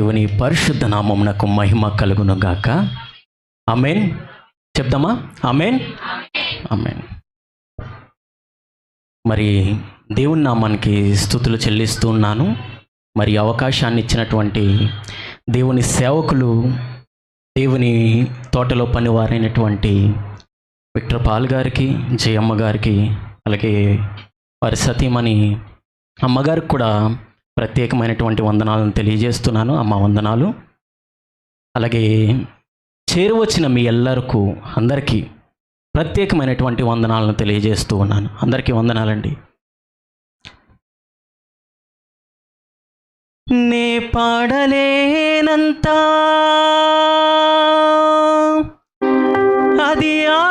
దేవుని పరిశుద్ధ నామమునకు మహిమ కలుగును గాక చెప్దామా? అమెన్ అమెన్ మరి దేవుని నామానికి స్థుతులు చెల్లిస్తూ ఉన్నాను. మరి అవకాశాన్ని ఇచ్చినటువంటి దేవుని సేవకులు దేవుని తోటలో పనివారైనటువంటి విక్టర్ పాల్ గారికి జయమ్మ గారికి అలాగే వారి సతీమణి అమ్మగారికి కూడా ప్రత్యేకమైనటువంటి వందనాలను తెలియజేస్తున్నాను. అమ్మ వందనాలు. అలాగే చేరువచ్చిన మీ ఎల్లరకు అందరికీ ప్రత్యేకమైనటువంటి వందనాలను తెలియజేస్తూ ఉన్నాను. అందరికీ వందనాలండి. నే పాడలేనంత అది ఆ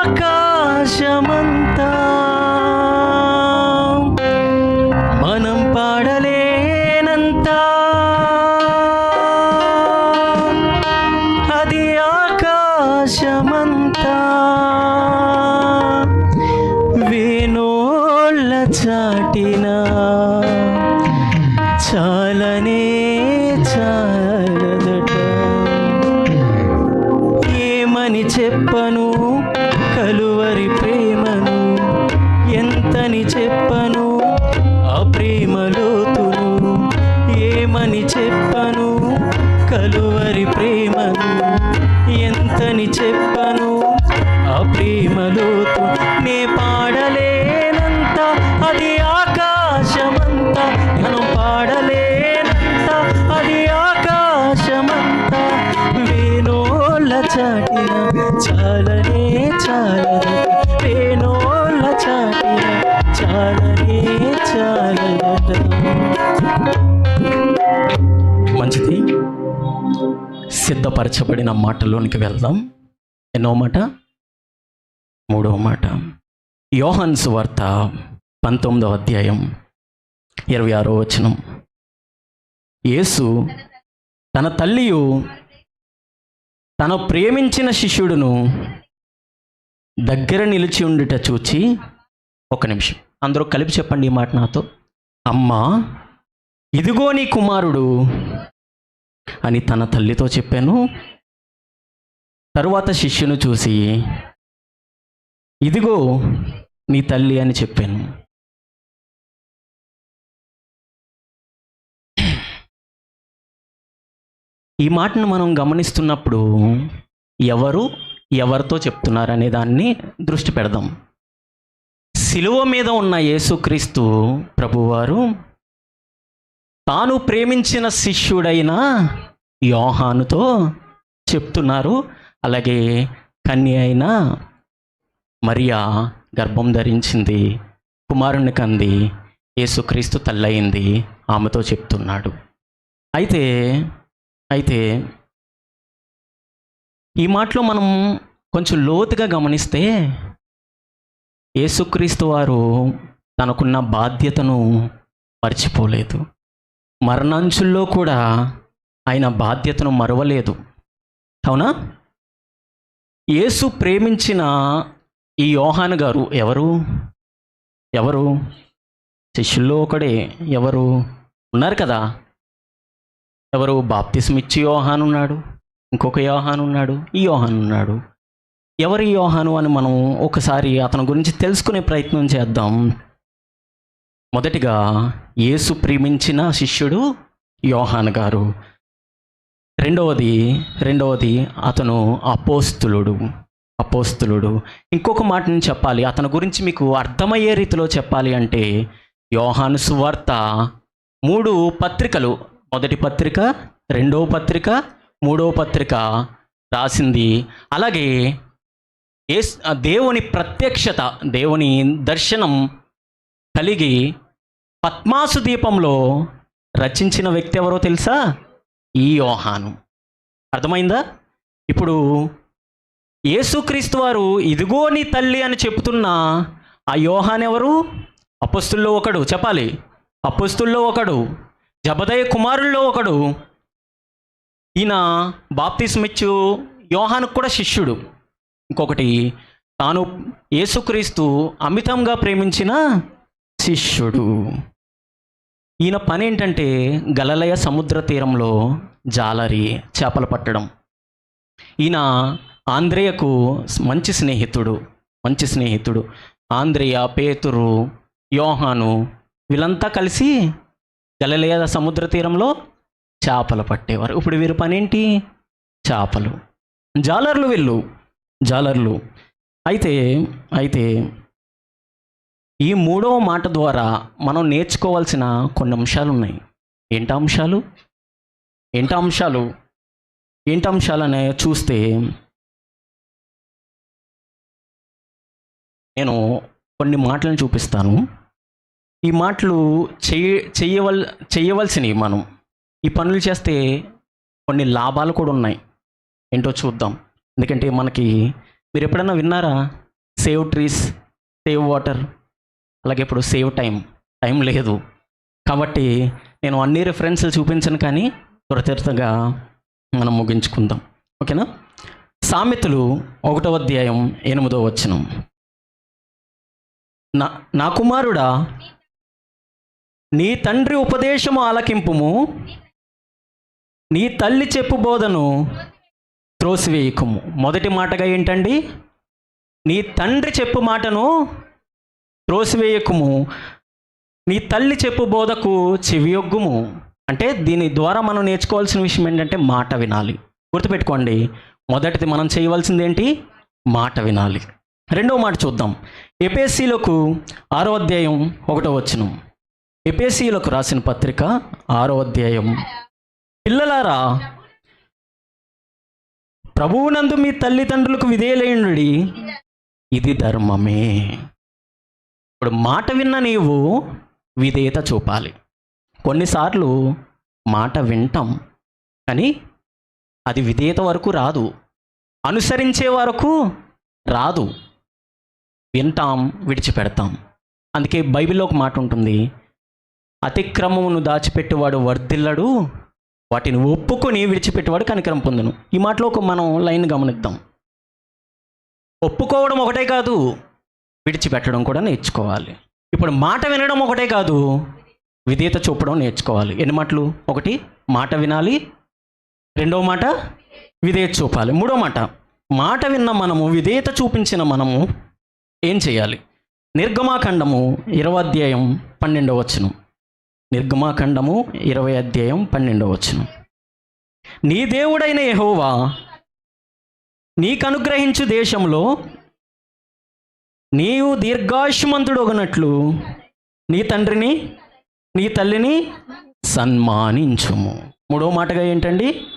సిద్ధపరచబడిన మాటలోనికి వెళ్దాం. ఎన్నో మాట? మూడవ మాట. యోహన్స్ వార్త పంతొమ్మిదవ అధ్యాయం ఇరవై ఆరో వచనం. యేసు తన తల్లియు తన ప్రేమించిన శిష్యుడును దగ్గర నిలిచి ఉండుట చూచి ఒక నిమిషం. అందరూ కలిపి చెప్పండి ఈ మాట నాతో. అమ్మా ఇదిగో నీ కుమారుడు అని తన తల్లితో చెప్పాను. తరువాత శిష్యును చూసి ఇదిగో నీ తల్లి అని చెప్పాను. ఈ మాటను మనం గమనిస్తున్నప్పుడు ఎవరు ఎవరితో చెప్తున్నారు అనే దాన్ని దృష్టి పెడదాం. శిలువ మీద ఉన్న యేసుక్రీస్తు ప్రభువారు తాను ప్రేమించిన శిష్యుడైన యోహానుతో చెప్తున్నారు. అలాగే కన్య అయిన మరియా గర్భం ధరించింది కుమారుని కంది యేసుక్రీస్తు తల్లయింది ఆమెతో చెప్తున్నాడు. అయితే అయితే ఈ మాటలో మనం కొంచెం లోతుగా గమనిస్తే యేసుక్రీస్తు వారు తనకున్న బాధ్యతను మర్చిపోలేదు. మరణాంచుల్లో కూడా ఆయన బాధ్యతను మరవలేదు. అవునా? యేసు ప్రేమించిన ఈ యోహాను గారు ఎవరు? ఎవరు? శిష్యుల్లో ఒకడే. ఎవరు? ఉన్నారు కదా. ఎవరు? బాప్తిసం ఇచ్చి యోహాను ఉన్నాడు. ఇంకొక యోహాను ఉన్నాడు. ఈ యోహాను ఉన్నాడు. ఎవరి యోహాను అని మనం ఒకసారి అతని గురించి తెలుసుకునే ప్రయత్నం చేద్దాం. మొదటిగా యేసు ప్రేమించిన శిష్యుడు యోహాన్ గారు. రెండవది రెండవది అతను అపోస్తులుడు అపోస్తులుడు. ఇంకొక మాటని చెప్పాలి. అతని గురించి మీకు అర్థమయ్యే రీతిలో చెప్పాలి అంటే యోహాను సువార్త మూడు పత్రికలు. మొదటి పత్రిక రెండవ పత్రిక మూడవ పత్రిక రాసింది. అలాగే ఏ దేవుని ప్రత్యక్షత దేవుని దర్శనం కలిగి పద్మాసు దీపంలో రచించిన వ్యక్తి ఎవరో తెలుసా? ఈ యోహాను. అర్థమైందా? ఇప్పుడు యేసుక్రీస్తు వారు ఇదిగో నీ తల్లి అని చెప్తున్న ఆ యోహాన్ ఎవరు? అపస్తుల్లో ఒకడు. చెప్పాలి. అపస్తుల్లో ఒకడు. జబదయ కుమారుల్లో ఒకడు. ఈయన బాప్తిస్మిచ్చు యోహానుకు కూడా శిష్యుడు. ఇంకొకటి తాను యేసుక్రీస్తు అమితంగా ప్రేమించిన శిష్యుడు. ఈయన పని ఏంటంటే గలలయ సముద్ర తీరంలో జాలరి చేపలు పట్టడం. ఈయన ఆంధ్రేయకు మంచి స్నేహితుడు మంచి స్నేహితుడు. ఆంధ్రేయ పేతురు యోహాను వీళ్ళంతా కలిసి గలలయ సముద్ర తీరంలో చేపలు పట్టేవారు. ఇప్పుడు వీరి పనేంటి? చేపలు. జాలర్లు వీళ్ళు జాలర్లు. అయితే అయితే ఈ మూడవ మాట ద్వారా మనం నేర్చుకోవాల్సిన కొన్ని అంశాలు ఉన్నాయి. ఏంటి అంశాలు? ఏంటి అంశాలు? ఏంటి అంశాలు అనే చూస్తే నేను కొన్ని మాటలను చూపిస్తాను. ఈ మాటలు చేయ చేయవల్ చెయ్యవలసినవి మనం. ఈ పనులు చేస్తే కొన్ని లాభాలు కూడా ఉన్నాయి. ఏంటో చూద్దాం. ఎందుకంటే మనకి మీరు ఎప్పుడైనా విన్నారా? Save trees save water. అలాగే ఇప్పుడు సేవ్ టైం టైం లేదు. కాబట్టి నేను అన్ని రెఫరెన్స్లు చూపించను కానీ త్వరితగా మనం ముగించుకుందాం. ఓకేనా? సామెతలు ఒకటో అధ్యాయం ఎనిమిదో వచనం. నా నా కుమారుడా నీ తండ్రి ఉపదేశము ఆలకింపుము నీ తల్లి చెప్పు బోధను త్రోసివేయకము. మొదటి మాటగా ఏంటండి? నీ తండ్రి చెప్పు మాటను త్రోసివేయకుము. నీ తల్లి చెప్పు బోధకు చెవియొగ్గుము. అంటే దీని ద్వారా మనం నేర్చుకోవాల్సిన విషయం ఏంటంటే మాట వినాలి. గుర్తుపెట్టుకోండి. మొదటిది మనం చేయవలసింది ఏంటి మాట వినాలి. రెండవ మాట చూద్దాం. ఎపిఎస్సీలకు ఆరో అధ్యాయం ఒకటో వచనం. ఎపిఎస్సిలకు రాసిన పత్రిక ఆరో అధ్యాయం. పిల్లలారా ప్రభువునందు మీ తల్లిదండ్రులకు విధేయులైనడి ఇది ధర్మమే. ఇప్పుడు మాట విన్న నీవు విధేయత చూపాలి. కొన్నిసార్లు మాట వింటాం కానీ అది విధేయత వరకు రాదు. అనుసరించే వరకు రాదు. వింటాం విడిచిపెడతాం. అందుకే బైబిల్లో ఒక మాట ఉంటుంది అతిక్రమమును దాచిపెట్టేవాడు వర్ధిల్లడు వాటిని ఒప్పుకొని విడిచిపెట్టేవాడు కనికరం పొందును. ఈ మాటలో ఒక మనం లైన్ గమనిద్దాం. ఒప్పుకోవడం ఒకటే కాదు విడిచిపెట్టడం కూడా నేర్చుకోవాలి. ఇప్పుడు మాట వినడం ఒకటే కాదు విధేయత చూపడం నేర్చుకోవాలి. ఎన్ని మాటలు? ఒకటి మాట వినాలి. రెండవ మాట విధేయత చూపాలి. మూడో మాట మాట విన్న మనము విధేయత చూపించిన మనము ఏం చేయాలి? నిర్గమాఖండము ఇరవై అధ్యాయం పన్నెండవ వచనం. నిర్గమాఖండము ఇరవై అధ్యాయం పన్నెండవ వచనం. నీ దేవుడైన యహోవా నీకు అనుగ్రహించు దేశంలో నీవు దీర్ఘాయుష్మంతుడు ఒకనట్లు నీ తండ్రిని నీ తల్లిని సన్మానించుము. మూడో మాటగా ఏంటండి?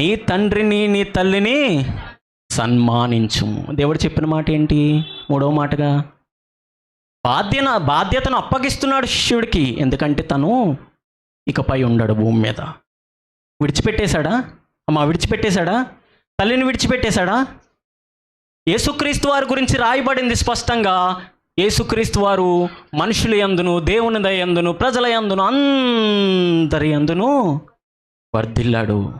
నీ తండ్రిని నీ తల్లిని సన్మానించుము. దేవుడు చెప్పిన మాట ఏంటి? మూడో మాటగా బాధ్యన బాధ్యతను అప్పగిస్తున్నాడు శిష్యుడికి ఎందుకంటే తను ఇకపై ఉండడు భూమి మీద. విడిచిపెట్టేశాడా? అమ్మా విడిచిపెట్టేశాడా? తల్లిని విడిచిపెట్టేశాడా? యేసుక్రీస్తు వారి గురించి రాయబడింది స్పష్టంగా యేసుక్రీస్తు వారు మనుషుల యందును దేవుని దయందును ప్రజల యందును అందరి యందును వర్ధిల్లాడు.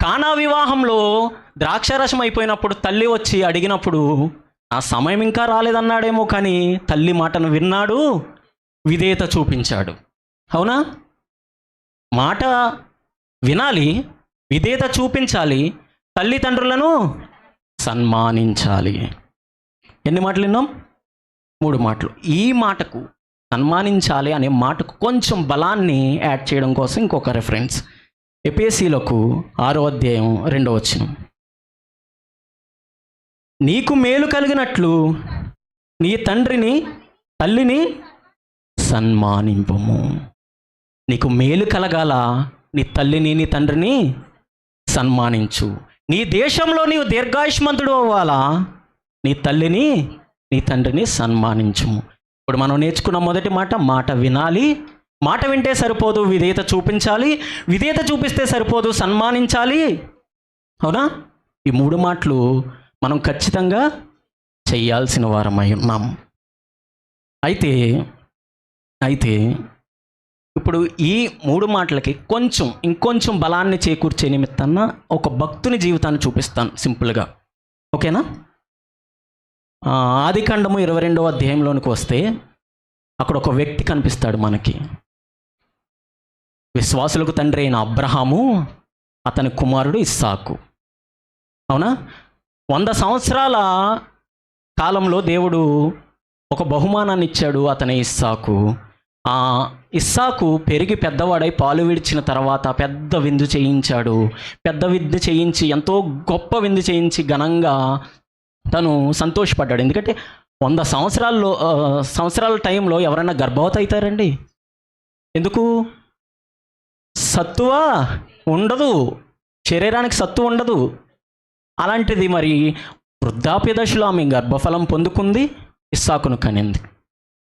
కానా వివాహంలో ద్రాక్షరసం అయిపోయినప్పుడు తల్లి వచ్చి అడిగినప్పుడు ఆ సమయం ఇంకా రాలేదన్నాడేమో కానీ తల్లి మాటను విన్నాడు విధేయత చూపించాడు. అవునా? మాట వినాలి విధేయత చూపించాలి తల్లిదండ్రులను సన్మానించాలి. ఎన్ని మాటలు విన్నాం? మూడు మాటలు. ఈ మాటకు సన్మానించాలి అనే మాటకు కొంచెం బలాన్ని యాడ్ చేయడం కోసం ఇంకొక రెఫరెన్స్ ఎపిఎస్సిలకు ఆరో అధ్యాయం రెండో వచ్చిన నీకు మేలు కలిగినట్లు నీ తండ్రిని తల్లిని సన్మానింపము. నీకు మేలు కలగాల నీ తల్లిని నీ తండ్రిని సన్మానించు. నీ దేశంలో నీవు దీర్ఘాయుష్మంతుడు అవ్వాలా? నీ తల్లిని నీ తండ్రిని సన్మానించుము. ఇప్పుడు మనం నేర్చుకున్న మొదటి మాట మాట వినాలి. మాట వింటే సరిపోదు విధేయత చూపించాలి. విధేయత చూపిస్తే సరిపోదు సన్మానించాలి. అవునా? ఈ మూడు మాటలు మనం ఖచ్చితంగా చేయాల్సిన వారమై ఉన్నాం. అయితే అయితే ఇప్పుడు ఈ మూడు మాటలకి కొంచెం ఇంకొంచెం బలాన్ని చేకూర్చే నిమిత్తాన ఒక భక్తుని జీవితాన్ని చూపిస్తాను సింపుల్గా. ఓకేనా? ఆదికాండము ఇరవై రెండవ అధ్యాయంలోనికి వస్తే అక్కడ ఒక వ్యక్తి కనిపిస్తాడు మనకి. విశ్వాసులకు తండ్రి అయిన అబ్రహాము అతని కుమారుడు ఇస్సాకు. అవునా? వంద సంవత్సరాల కాలంలో దేవుడు ఒక బహుమానాన్ని ఇచ్చాడు అతని ఇస్సాకు. ఇస్సాకు పెరిగి పెద్దవాడై పాలు విడిచిన తర్వాత పెద్ద విందు చేయించాడు. పెద్ద విందు చేయించి ఎంతో గొప్ప విందు చేయించి ఘనంగా తను సంతోషపడ్డాడు. ఎందుకంటే వంద సంవత్సరాల్లో సంవత్సరాల టైంలో ఎవరైనా గర్భవతి అవుతారండి? ఎందుకు? సత్తువ? ఉండదు. శరీరానికి సత్తు ఉండదు. అలాంటిది మరి వృద్ధాప్య దశలో ఆమె గర్భఫలం పొందుకుంది ఇస్సాకును కనింది.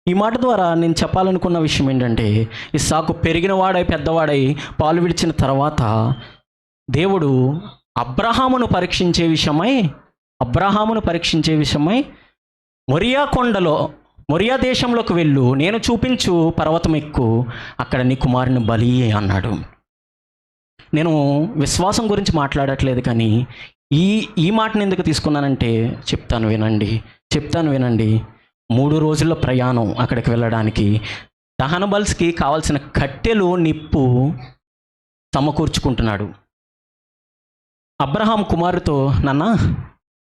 ఈ మాట ద్వారా నేను చెప్పాలనుకున్న విషయం ఏంటంటే ఇస్సాకు పెరిగిన వాడై పెద్దవాడై పాలు విడిచిన తర్వాత దేవుడు అబ్రహామును పరీక్షించే విషయమై అబ్రహామును పరీక్షించే విషయమై మొరియా కొండలో మొరియా దేశంలోకి వెళ్ళు నేను చూపించు పర్వతం ఎక్కు అక్కడ నీ కుమారుని బలి అన్నాడు. నేను విశ్వాసం గురించి మాట్లాడట్లేదు కానీ ఈ ఈ మాటను ఎందుకు తీసుకున్నానంటే చెప్తాను వినండి చెప్తాను వినండి. మూడు రోజుల ప్రయాణం అక్కడికి వెళ్ళడానికి. దహన బల్స్కి కావాల్సిన కట్టెలు నిప్పు సమకూర్చుకుంటున్నాడు. అబ్రహాం కుమారుతో నాన్న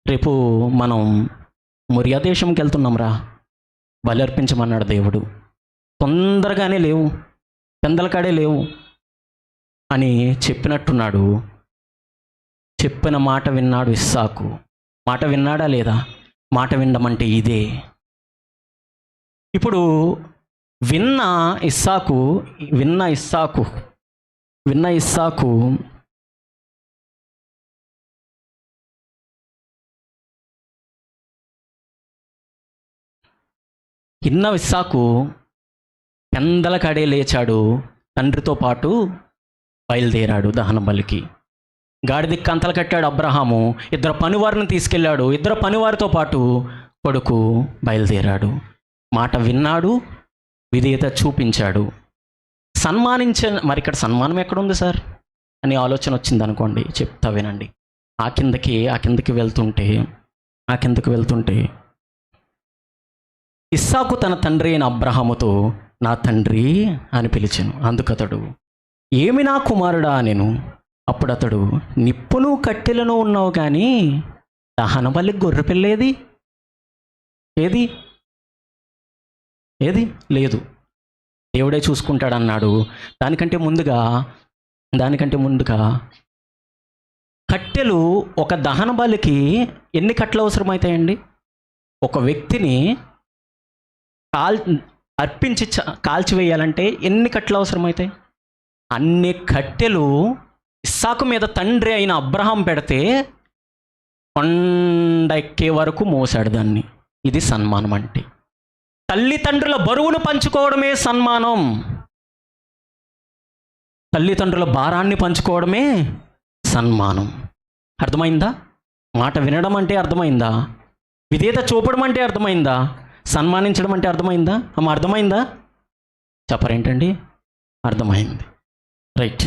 రేపు మనం మొరియా దేశంకి వెళ్తున్నాంరా. బలి అర్పించమన్నాడు దేవుడు. తొందరగానే లేవు. పెందలకాడే లేవు. అని చెప్పినట్టున్నాడు. చెప్పిన మాట విన్నాడు ఇస్సాకు. మాట విన్నాడా లేదా? మాట వినడం ఇదే. ఇప్పుడు విన్న ఇస్సాకు విన్న ఇస్సాకు విన్న ఇస్సాకు ఇన్న ఇస్సాకు పెందల కడే లేచాడు తండ్రితో పాటు బయలుదేరాడు దహన బలికి గాడిది కంతలు కట్టాడు అబ్రహాము ఇద్దరు పనివారిని తీసుకెళ్ళాడు ఇద్దరు పనివారితో పాటు కొడుకు బయలుదేరాడు. మాట విన్నాడు విధేయత చూపించాడు. సన్మానించ మరి ఇక్కడ సన్మానం ఎక్కడుంది సార్? అని ఆలోచన వచ్చింది అనుకోండి చెప్తా వినండి. ఆ కిందకి ఆ కిందకి వెళ్తుంటే ఆ కిందకి వెళ్తుంటే ఇస్సాకు తన తండ్రి అయిన అబ్రహాముతో నా తండ్రి అని పిలిచాను. అందుకతడు ఏమి నా కుమారుడా నేను? అప్పుడు అతడు నిప్పును కట్టెలను ఉన్నావు కానీ దహన బలి గొర్రె పిల్లేది ఏది? ఏది? లేదు. దేవుడే చూసుకుంటాడన్నాడు. దానికంటే ముందుగా దానికంటే ముందుగా కట్టెలు ఒక దహన బలికి ఎన్ని కట్టెలు అవసరమవుతాయండి ఒక వ్యక్తిని కాల్ అర్పించి కాల్చివేయాలంటే ఎన్ని కట్టెలు అవసరమవుతాయి అన్ని కట్టెలు ఇస్సాకు మీద తండ్రి అయిన అబ్రహాం పెడితే కొండ ఎక్కే వరకు మోసాడు దాన్ని. ఇది సన్మానం అంటే. తల్లిదండ్రుల బరువును పంచుకోవడమే సన్మానం. తల్లిదండ్రుల భారాన్ని పంచుకోవడమే సన్మానం. అర్థమైందా? మాట వినడం అంటే అర్థమైందా? విధేత చూపడం అంటే అర్థమైందా? సన్మానించడం అంటే అర్థమైందా? అమ్మ అర్థమైందా? చెప్పరేంటండి? అర్థమైంది. రైట్.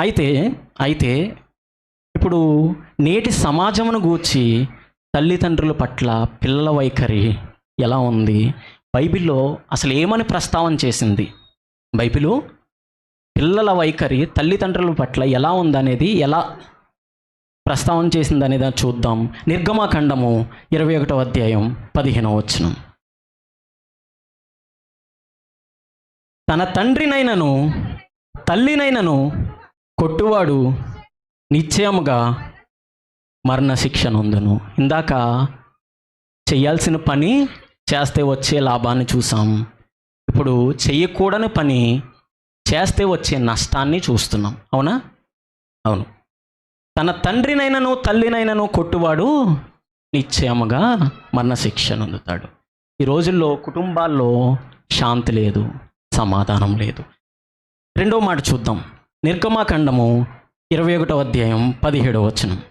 అయితే అయితే ఇప్పుడు నేటి సమాజమును గూర్చి తల్లిదండ్రుల పట్ల పిల్లల వైఖరి ఎలా ఉంది? బైబిల్లో అసలు ఏమని ప్రస్తావన చేసింది? బైబిలు పిల్లల వైఖరి తల్లిదండ్రుల పట్ల ఎలా ఉందనేది ఎలా ప్రస్తావన చేసింది అనేది చూద్దాం. నిర్గమాఖండము ఇరవై ఒకటో అధ్యాయం పదిహేనవ వచనం. తన తండ్రినైనను తల్లినైనను కొట్టువాడు నిశ్చయముగా మరణశిక్ష నొందును. ఇందాక చేయాల్సిన పని చేస్తే వచ్చే లాభాన్ని చూసాం. ఇప్పుడు చేయకూడని పని చేస్తే వచ్చే నష్టాన్ని చూస్తున్నాం. అవునా? అవును. తన తండ్రినైనను తల్లినైనను కొట్టువాడు నిశ్చయముగా మరణశిక్షను అందుతాడు. ఈ రోజుల్లో కుటుంబాల్లో శాంతి లేదు సమాధానం లేదు. రెండో మాట చూద్దాం. నిర్గమాఖండము ఇరవై ఒకటో అధ్యాయం పదిహేడవ వచనం.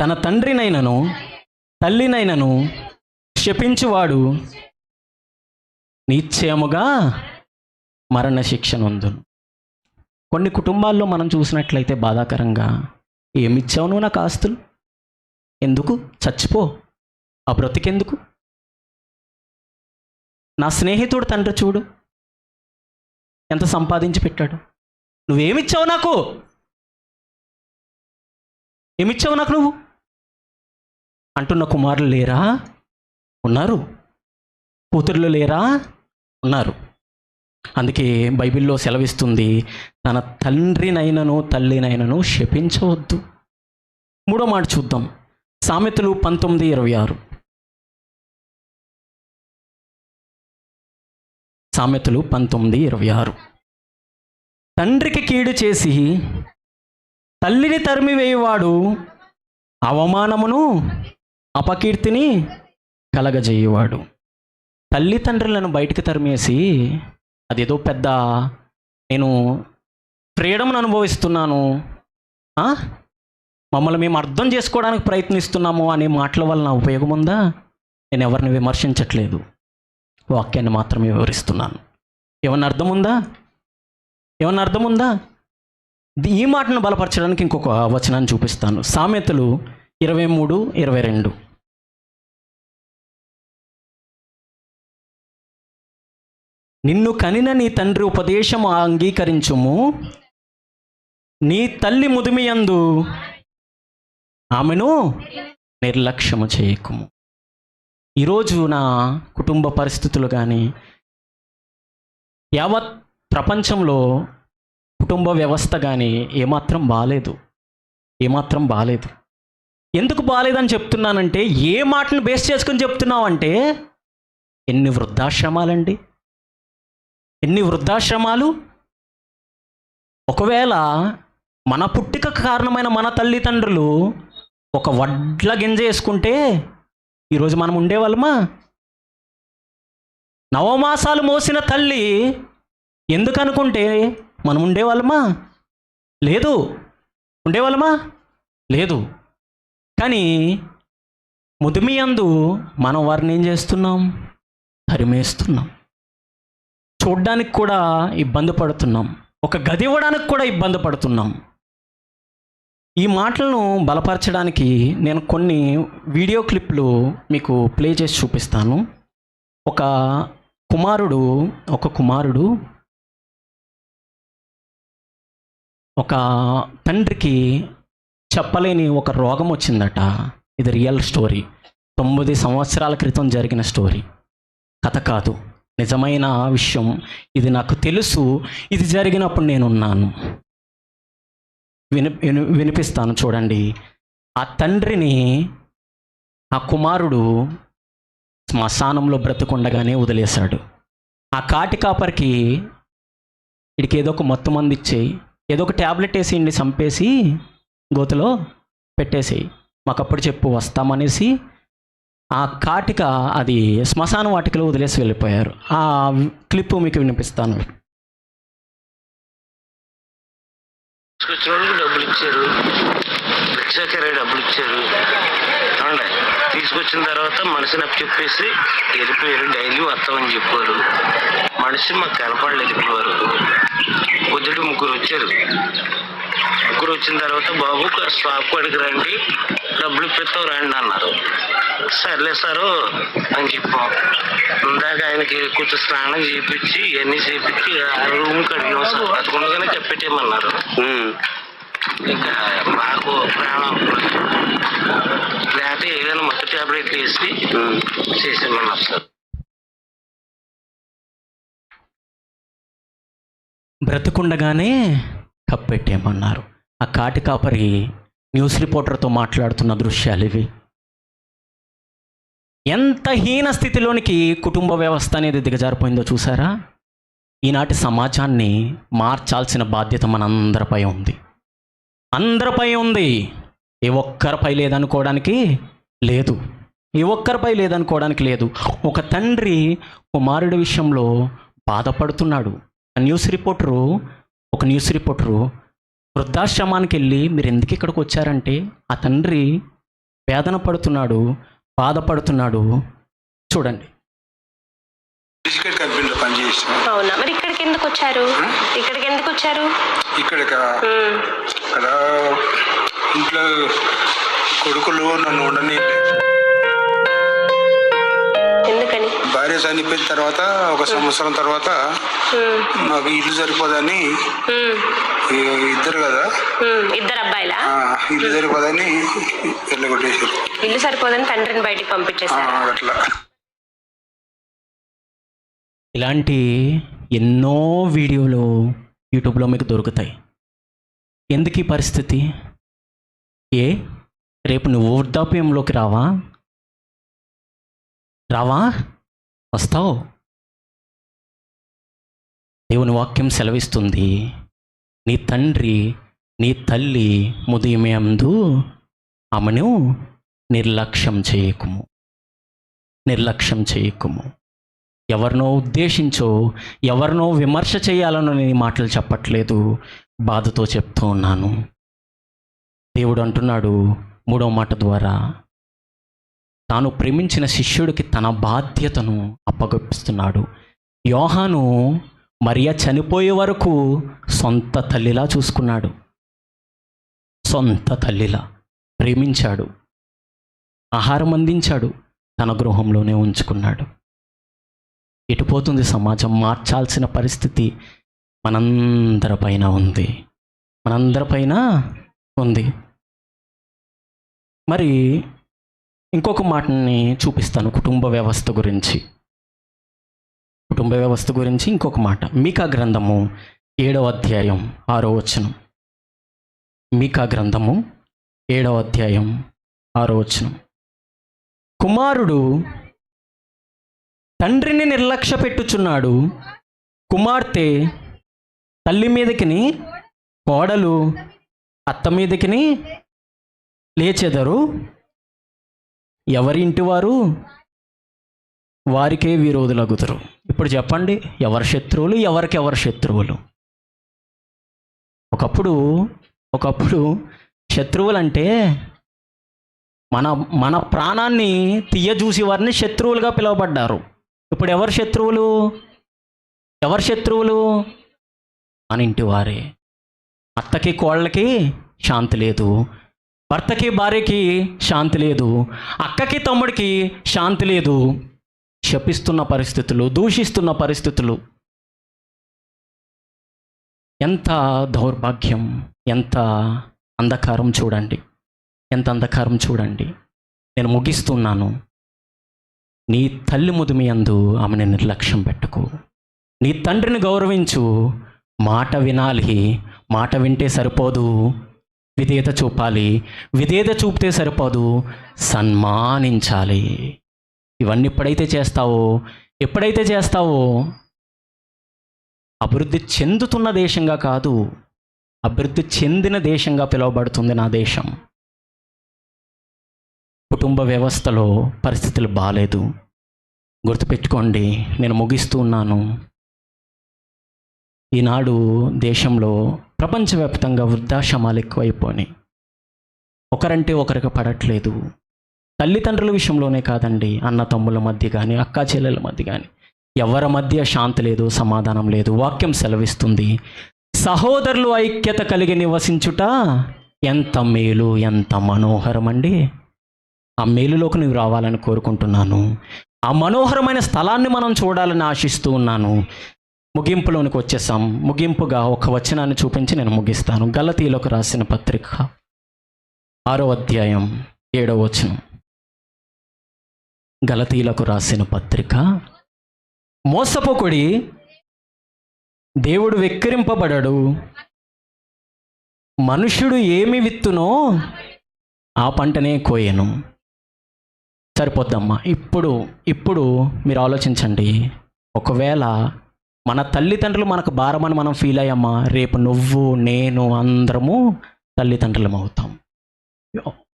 తన తండ్రినైనను తల్లినైనను శపించువాడు నిశ్చయముగా మరణశిక్ష నొందును కొన్ని కుటుంబాల్లో మనం చూసినట్లయితే బాధాకరంగా ఏమిచ్చావు నువ్వు నాకు ఆస్తులు? ఎందుకు? చచ్చిపో. ఆ బ్రతికెందుకు? నా స్నేహితుడు తండ్రి చూడు. ఎంత సంపాదించి పెట్టాడు? నువ్వేమిచ్చావు నాకు? ఏమిచ్చావు నాకు నువ్వు? అంటున్న కుమారులు లేరా? ఉన్నారు. కూతుర్లు లేరా? ఉన్నారు. అందుకే బైబిల్లో సెలవిస్తుంది తన తండ్రినైనను తల్లినైనను శపించవద్దు. మూడో మాట చూద్దాం. సామెతలు పంతొమ్మిది ఇరవై ఆరు. సామెతలు పంతొమ్మిది ఇరవై ఆరు. తండ్రికి కీడు చేసి తల్లిని తరిమివేయవాడు అవమానమును అపకీర్తిని కలగజేయువాడు. తల్లిదండ్రులను బయటికి తరిమేసి అదేదో పెద్ద నేను ఫ్రీడమ్ను అనుభవిస్తున్నాను మమ్మల్ని మేము అర్థం చేసుకోవడానికి ప్రయత్నిస్తున్నాము అనే మాటల వలన ఉపయోగం ఉందా? నేను ఎవరిని విమర్శించట్లేదు. వాక్యాన్ని మాత్రమే వివరిస్తున్నాను. ఏమన్నా అర్థం ఉందా? ఏమన్నా అర్థం ఉందా? ది- ఈ మాటను బలపరచడానికి ఇంకొక వచనాన్ని చూపిస్తాను. సామెతలు ఇరవై మూడు ఇరవై రెండు. నిన్ను కనిన నీ తండ్రి ఉపదేశము అంగీకరించుము. నీ తల్లి ముదిమియందు ఆమెను నిర్లక్ష్యము చేయకుము. ఈరోజు నా కుటుంబ పరిస్థితులు కానీ యావత్ ప్రపంచంలో కుటుంబ వ్యవస్థ కానీ ఏమాత్రం బాగాలేదు ఏమాత్రం బాగాలేదు ఎందుకు బాగాలేదని చెప్తున్నానంటే ఏ మాటను బేస్ చేసుకుని చెప్తున్నావు అంటే ఎన్ని వృద్ధాశ్రమాలండి? ఎన్ని వృద్ధాశ్రమాలు? ఒకవేళ మన పుట్టుకకు కారణమైన మన తల్లిదండ్రులు ఒక వడ్ల గింజ వేసుకుంటే ఈరోజు మనం ఉండేవాళ్ళమా? నవమాసాలు మోసిన తల్లి ఎందుకనుకుంటే మనం ఉండేవాళ్ళమా? లేదు. ఉండేవాళ్ళమా? లేదు. కానీ ముదిమి అందు మనం వారిని ఏం చేస్తున్నాం? తరిమేస్తున్నాం. చూడ్డానికి కూడా ఇబ్బంది పడుతున్నాం ఒక గది ఇవ్వడానికి కూడా ఇబ్బంది పడుతున్నాం ఈ మాటలను బలపరచడానికి నేను కొన్ని వీడియో క్లిప్లు మీకు ప్లే చేసి చూపిస్తాను. ఒక కుమారుడు ఒక కుమారుడు ఒక తండ్రికి చెప్పలేని ఒక రోగం వచ్చిందట. ఇది రియల్ స్టోరీ. తొమ్మిది సంవత్సరాల క్రితం జరిగిన స్టోరీ. కథ కాదు. నిజమైన విషయం. ఇది నాకు తెలుసు. ఇది జరిగినప్పుడు నేనున్నాను. విని విని- వినిపిస్తాను చూడండి. ఆ తండ్రిని ఆ కుమారుడు శ్మశానంలో బ్రతుకుండగానే వదిలేశాడు. ఆ కాటి కాపరికి వీడికి ఏదో ఒక మత్తు మంది ఇచ్చేయి ఏదో ఒక ట్యాబ్లెట్ వేసి ఇండి చంపేసి గోతులో పెట్టేసేయి. మాకు అప్పుడు చెప్పు వస్తామనేసి ఆ కాటిక అది శ్మశాన వాటికలో వదిలేసి వెళ్ళిపోయారు. ఆ క్లిప్ మీకు వినిపిస్తాను. తీసుకొచ్చిన వాళ్ళకి డబ్బులు ఇచ్చారు. రిక్షాకరే డబ్బులు ఇచ్చారు. అవునండి తీసుకొచ్చిన తర్వాత మనిషిని అప్పు చెప్పేసి వెళ్ళిపోయారు. డైలీ వస్తామని చెప్పారు. మనిషి మాకు కనపడలేదు ఇప్పటి వరకు పొద్దుటి ముగ్గురు వచ్చారు. ముగ్గురు వచ్చిన తర్వాత బాబు షాప్ కాడికి రండి డబ్బులు ఇప్పిస్తాం రండి అన్నారు. సర్లే సారు అని చెప్పాం. ఇందాక ఆయనకి కొంచెం స్నానం చేయించి ఇవన్నీ చేపించి రూమ్ కడిగాం సార్. బతకుండగానే కప్పెట్టేయమన్నారు. ఇంకా మాకు ప్రాణం లేకపోతే ఏదైనా మొత్తం టాబ్లెట్లు వేసి చేసేమన్నారు సార్. బ్రతుకుండగానే కప్పెట్టేయమన్నారు. ఆ కాటి కాపరి న్యూస్ రిపోర్టర్తో మాట్లాడుతున్న దృశ్యాలు ఇవి. ఎంత హీన స్థితిలోనికి కుటుంబ వ్యవస్థ అనేది దిగజారిపోయిందో చూసారా? ఈనాటి సమాజాన్ని మార్చాల్సిన బాధ్యత మనందరిపై ఉంది. అందరిపై ఉంది. ఏ ఒక్కరిపై లేదనుకోవడానికి లేదు. ఏ ఒక్కరిపై లేదనుకోవడానికి లేదు. ఒక తండ్రి కుమారుడి విషయంలో బాధపడుతున్నాడు. ఆ న్యూస్ రిపోర్టరు ఒక న్యూస్ రిపోర్టరు వృద్ధాశ్రమానికి వెళ్ళి మీరు ఎందుకు ఇక్కడికి వచ్చారంటే ఆ తండ్రి వేదన పడుతున్నాడు బాధపడుతున్నాడు చూడండి. బిస్కెట్ కంపెనీలో పనిచేసాం అవునా? మరి ఇక్కడికి ఎందుకు వచ్చారు? ఇక్కడికి ఎందుకు వచ్చారు? ఇక్కడ. ఇక్కడ ఇంట్లో కొడుకులు నన్ను ఉండని భార్య చనిపోయిన తర్వాత ఒక సంవత్సరం తర్వాత మాకు ఇల్లు సరిపోదని ఇద్దరు కదా. ఇద్దరు అబ్బాయిలా? ఇల్లు సరిపోదని వెళ్ళగొట్టేసారు ఇల్లు సరిపోదని తండ్రిని బయటికి ఆ, పంపించేశారు అట్లా. ఇలాంటి ఎన్నో వీడియోలు యూట్యూబ్లో మీకు దొరుకుతాయి. ఎందుకు ఈ పరిస్థితి? ఏ? రేపు నువ్వు వృద్ధాప్యంలోకి రావా? రావా? వస్తావు? దేవుని వాక్యం సెలవిస్తుంది. నీ తండ్రి నీ తల్లి ముదయమందు ఆమెను నిర్లక్ష్యం చేయకుము. నిర్లక్ష్యం చేయకుము. ఎవరినో ఉద్దేశించో ఎవరినో విమర్శ చేయాలని నేను మాటలు చెప్పట్లేదు. బాధతో చెప్తూ ఉన్నాను. దేవుడు అంటున్నాడు మూడో మాట ద్వారా తాను ప్రేమించిన శిష్యుడికి తన బాధ్యతను అప్పగొప్పిస్తున్నాడు. యోహాను మరియా చనిపోయే వరకు సొంత తల్లిలా చూసుకున్నాడు. సొంత తల్లిలా ప్రేమించాడు. ఆహారం అందించాడు. తన గృహంలోనే ఉంచుకున్నాడు. ఎటుపోతుంది సమాజం? మార్చాల్సిన పరిస్థితి మనందరిపైన ఉంది. మనందరిపైన ఉంది. మరి ఇంకొక మాటని చూపిస్తాను కుటుంబ వ్యవస్థ గురించి. కుటుంబ వ్యవస్థ గురించి ఇంకొక మాట. మీకా గ్రంథము ఏడవ అధ్యాయం ఆరో వచనం. మీకా గ్రంథము ఏడవ అధ్యాయం ఆరో వచనం. కుమారుడు తండ్రిని నిర్లక్ష్య పెట్టుచున్నాడు. కుమార్తె తల్లి మీదకిని కోడలు అత్త మీదకిని లేచెదరు. ఎవరి ఇంటి వారు వారికే విరోధులగుతారు ఇప్పుడు చెప్పండి ఎవరి శత్రువులు ఎవరికి ఎవరి శత్రువులు? ఒకప్పుడు ఒకప్పుడు శత్రువులు అంటే మన మన ప్రాణాన్ని తీయజూసి వారిని శత్రువులుగా పిలువబడ్డారు. ఇప్పుడు ఎవరు శత్రువులు? ఎవరు శత్రువులు? మన ఇంటి వారే అత్తకి కోళ్ళకి శాంతి లేదు. భర్తకి భార్యకి శాంతి లేదు. అక్కకి తమ్ముడికి శాంతి లేదు. శపిస్తున్న పరిస్థితులు దూషిస్తున్న పరిస్థితులు. ఎంత దౌర్భాగ్యం ఎంత అంధకారం చూడండి. ఎంత అంధకారం చూడండి. నేను ముగిస్తున్నాను. నీ తల్లి ముదుమి అందు ఆమెను నిర్లక్ష్యం పెట్టుకో. నీ తండ్రిని గౌరవించు. మాట వినాలి. మాట వింటే సరిపోదు. విధేయత చూపాలి. విధేయత చూపితే సరిపోదు. సన్మానించాలి. ఇవన్నీ ఎప్పుడైతే చేస్తావో ఎప్పుడైతే చేస్తావో అభివృద్ధి చెందుతున్న దేశంగా కాదు అభివృద్ధి చెందిన దేశంగా పిలువబడుతుంది నా దేశం. కుటుంబ వ్యవస్థలో పరిస్థితులు బాగాలేదు గుర్తుపెట్టుకోండి నేను ముగిస్తూ ఉన్నాను. ఈనాడు దేశంలో ప్రపంచవ్యాప్తంగా వృద్ధాశ్రమాలు ఎక్కువైపోయినాయి ఒకరంటే ఒకరికి పడట్లేదు. తల్లిదండ్రుల విషయంలోనే కాదండి అన్న తమ్ముల మధ్య కానీ అక్కా చెల్లెల మధ్య కానీ ఎవరి మధ్య శాంతి లేదు సమాధానం లేదు వాక్యం సెలవిస్తుంది. సహోదరులు ఐక్యత కలిగి నివసించుట ఎంత మేలు ఎంత మనోహరం అండి ఆ మేలులోకి నువ్వు రావాలని కోరుకుంటున్నాను. ఆ మనోహరమైన స్థలాన్ని మనం చూడాలని ఆశిస్తూ ఉన్నాను. ముగింపులోనికి వచ్చేసాం. ముగింపుగా ఒక వచనాన్ని చూపించి నేను ముగిస్తాను. గలతీలకు రాసిన పత్రిక ఆరో అధ్యాయం ఏడవ వచనం. గలతీలకు రాసిన పత్రిక మోసపోకుడి దేవుడు వెక్కిరింపబడడు. మనుష్యుడు ఏమి విత్తునో ఆ పంటనే కోయను. సరిపోద్దమ్మా ఇప్పుడు ఇప్పుడు మీరు ఆలోచించండి. ఒకవేళ మన తల్లిదండ్రులు మనకు భారమని మనం ఫీల్ అయ్యామా రేపు నువ్వు నేను అందరము తల్లిదండ్రులం అవుతాం.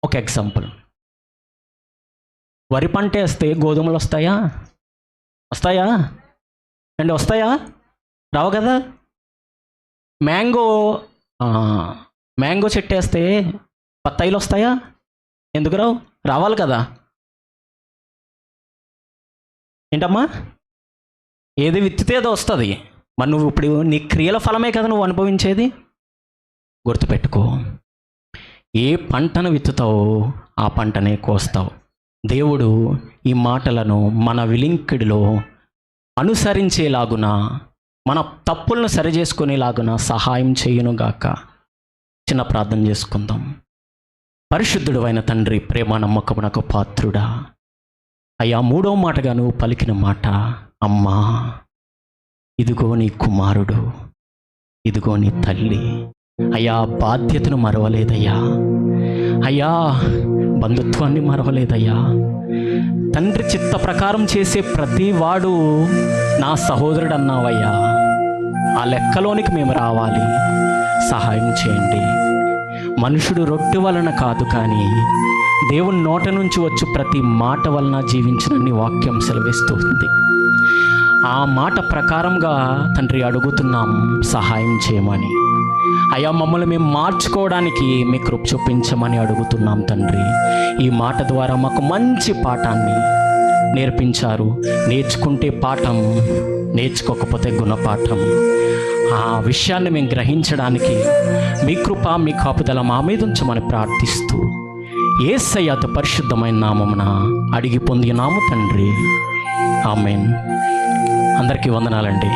ఒక ఎగ్జాంపుల్ వరి పంట వేస్తే గోధుమలు వస్తాయా? వస్తాయా? అండి వస్తాయా? రావు కదా? మ్యాంగో మ్యాంగో చెట్టు వేస్తే బత్తాయిలు వస్తాయా? ఎందుకు రావు? రావాలి కదా. ఏంటమ్మా? ఏది విత్తితే అది వస్తుంది. మరి నువ్వు ఇప్పుడు నీ క్రియల ఫలమే కదా నువ్వు అనుభవించేది? గుర్తుపెట్టుకో. ఏ పంటను విత్తుతావో ఆ పంటనే కోస్తావు. దేవుడు ఈ మాటలను మన విలింకిడిలో అనుసరించేలాగున మన తప్పులను సరిచేసుకునేలాగున సహాయం చేయునుగాక. చిన్న ప్రార్థన చేసుకుందాం. పరిశుద్ధుడు అయిన తండ్రి ప్రేమ నమ్మకమునకు పాత్రుడా. అయ్యా మూడో మాటగా నువ్వు పలికిన మాట అమ్మా ఇదిగో నీ కుమారుడు ఇదిగో నీ తల్లి. అయ్యా బాధ్యతను మరవలేదయ్యా. అయ్యా బంధుత్వాన్ని మరవలేదయ్యా. తండ్రి చిత్త ప్రకారం చేసే ప్రతి వాడు నా సహోదరుడు అన్నావయ్యా ఆ లెక్కలోనికి మేము రావాలి. సహాయం చేయండి. మనుషుడు రొట్టె వలన కాదు కానీ దేవుని నోట నుంచి వచ్చు ప్రతి మాట వలన జీవించినని వాక్యం సెలవిస్తుంది ఆ మాట ప్రకారంగా తండ్రి అడుగుతున్నాం సహాయం చేయమని. అయ్యా మమ్మల్ని మేము మార్చుకోవడానికి మీ కృప చూపించమని అడుగుతున్నాం తండ్రి. ఈ మాట ద్వారా మాకు మంచి పాఠాన్ని నేర్పించారు. నేర్చుకుంటే పాఠం నేర్చుకోకపోతే గుణపాఠం. ఆ విషయాన్ని మేము గ్రహించడానికి మీ కృప మీ కాపుదల మా మీద ఉంచమని ప్రార్థిస్తూ ఏసయ్యాత పరిశుద్ధమైన నామమున అడిగి పొందినాము తండ్రి. ఆమెన్. అందరికీ వందనాలండి.